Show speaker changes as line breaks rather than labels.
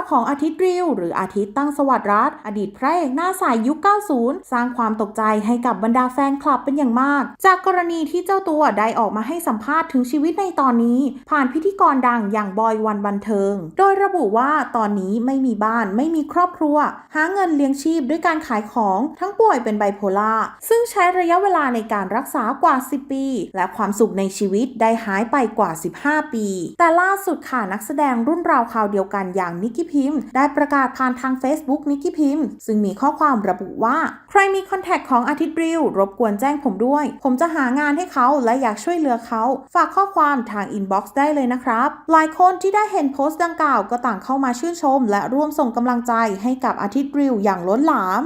าวของอาทิตย์ริว หรืออาทิตย์ตั้งสวัสดิ์รัฐอดีตพระเอกหน้าสายยุค 90 สร้างความตกใจให้กับบรรดาแฟนคลับเป็นอย่างมาก จากกรณีที่เจ้าตัวได้ออกมาให้สัมภาษณ์ถึงชีวิตในตอนนี้ ผ่านพิธีกรดังอย่างบอยวันบันเทิง โดยระบุว่าตอนนี้ไม่มีบ้านไม่มีครอบครัว หาเงินเลี้ยงชีพด้วยการขายของทั้งป่วยเป็นไบโพล่าซึ่งใช้ระยะเวลาในการรักษากว่า 10 ปี และความสุขในชีวิตได้หายไปกว่า 15 ปี แต่ล่าสุดค่ะนักแสดงรุ่นราวคราวเดียวกันอย่างนิกกี้พิมพ์ ได้ประกาศผ่านทาง Facebook นิกกี้พิมพ์ ซึ่งมีข้อความระบุว่า ใครมีคอนแทคของอาทิตย์ริวรบกวนแจ้งผมด้วย ผมจะหางานให้เขาและอยากช่วยเหลือเขา ฝากข้อความทางอินบ็อกซ์ได้เลยนะครับ หลายคนที่ได้เห็นโพสต์ดังกล่าวก็ต่างเข้ามาชื่นชม และร่วมส่งกำลังใจให้กับอาทิตย์ริวอย่างล้นหลาม